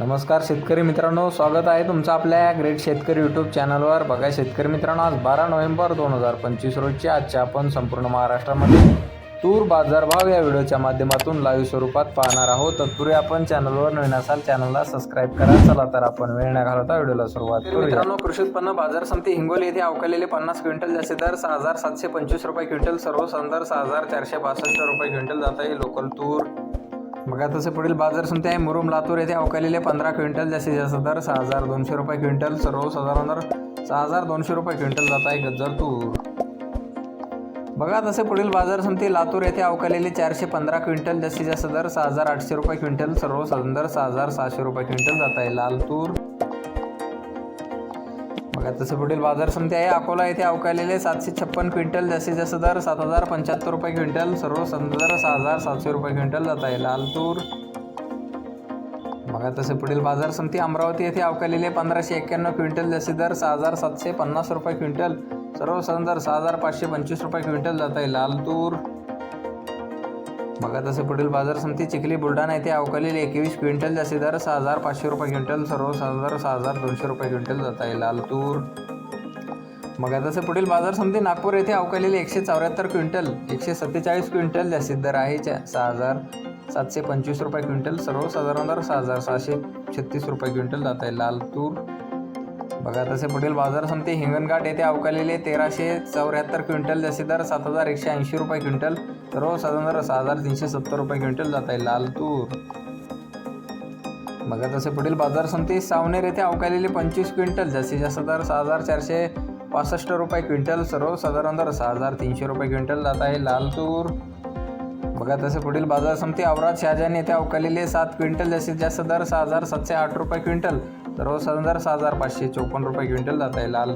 नमस्कार शेतकरी मित्रांनो स्वागत आहे तुमचं आपल्या ग्रेट शेतकरी यूट्यूब चॅनलवर बघा शेतकरी मित्रांनो आज बारा नोव्हेंबर दोन हजार पंचवीस रोजची आजच्या आपण संपूर्ण महाराष्ट्रामध्ये तूर बाजारभाव या व्हिडिओच्या माध्यमातून लाईव्ह स्वरूपात पाहणार आहोत. तत्पूर्वी आपण चॅनलवर नवीन असाल चॅनलला सबस्क्राईब करा. चला तर आपण वेळ न घालवता व्हिडिओला सुरुवात करू मित्रांनो कृषी उत्पन्न बाजार समिती हिंगोली येथे अवकालेले पन्नास क्विंटल जास्ती दर सहा हजार सातशे पंचवीस रुपये क्विंटल सर्व संदर सहा हजार चारशे बासष्ट रुपये क्विंटल जात. आहे लोकल तूर बघा तसे पुढील बाजार समिती आहे. मुरुम लातूर येथे अवकालेले पंधरा क्विंटल जास्तीत जास्त दर सहा हजार दोनशे रुपये क्विंटल सर्वसाधारण दर सहा हजार दोनशे रुपये क्विंटल जात आहे गजर तूर. बघा तसे पुढील बाजार समिती लातूर येथे अवकालेले चारशे पंधरा क्विंटल जास्तीत जास्त दर सहा हजार आठशे रुपये क्विंटल सर्वसाधारण दर सहा हजार सहाशे रुपये क्विंटल जात आहे. लाल तूर. बघा तसं पुढील बाजार समिती आहे. अकोला येथे अवकालेले सातशे छप्पन क्विंटल जास्तीत जास्त दर सात हजार पंच्याहत्तर रुपये क्विंटल सर्व दर सहा हजार सातशे रुपये क्विंटल जात आहे. लाल तूर बघा तसे पुढील बाजार समिती अमरावती येथे अवकालेले पंधराशे एक्क्याण्णव क्विंटल जास्तीत दर सहा हजार सातशे पन्नास रुपये क्विंटल सर्व दर सहा हजार पाचशे पंचवीस रुपये क्विंटल जात आहे. लाल तूर तसे पुढील बाजार समिती चिखली बुलढाणा येथे अवकालेले एकवीस क्विंटल जास्ती दर सहा हजार पाचशे रुपये क्विंटल सर्व दर सहा हजार दोनशे रुपये क्विंटल जात आहे. लाल तूर मग तसे पुढील बाजार समिती नागपूर येथे अवकालेले एकशे चौऱ्याहत्तर क्विंटल एकशे सत्तेचाळीस क्विंटल जास्तीत दर आहे. सहा हजार सातशे पंचवीस रुपये क्विंटल सर्वसाधारण दर सहा हजार सहाशे छत्तीस रुपये क्विंटल जात आहे. लाल तूर बघा तसे पुढील बाजार समिती हिंगणघाट येथे अवकालेले तेराशे चौऱ्याहत्तर क्विंटल जास्तीत दर सात हजार एकशे ऐंशी रुपये क्विंटल सर्वसाधारण हो दर सहा हजार तीनशे सत्तर रुपये क्विंटल जात आहे लाल तूर. बघा तसे पुढील बाजार समिती सावनेर येथे अवकालेले पंचवीस क्विंटल जास्तीत जास्त दर सहा हजार चारशे पासष्ट रुपये क्विंटल सर्वसाधारण हो दर सहा हजार तीनशे रुपये क्विंटल जात आहे लाल तूर. बघा तसे पुढील बाजार समिती औराद शहाजान येथे अवकालेले सात क्विंटल जास्तीत जास्त दर सहा हजार सातशे आठ रुपये क्विंटल सर्वसाधारण दर सहा हजार पाचशे चोपन्न रुपये क्विंटल जात आहे लाल.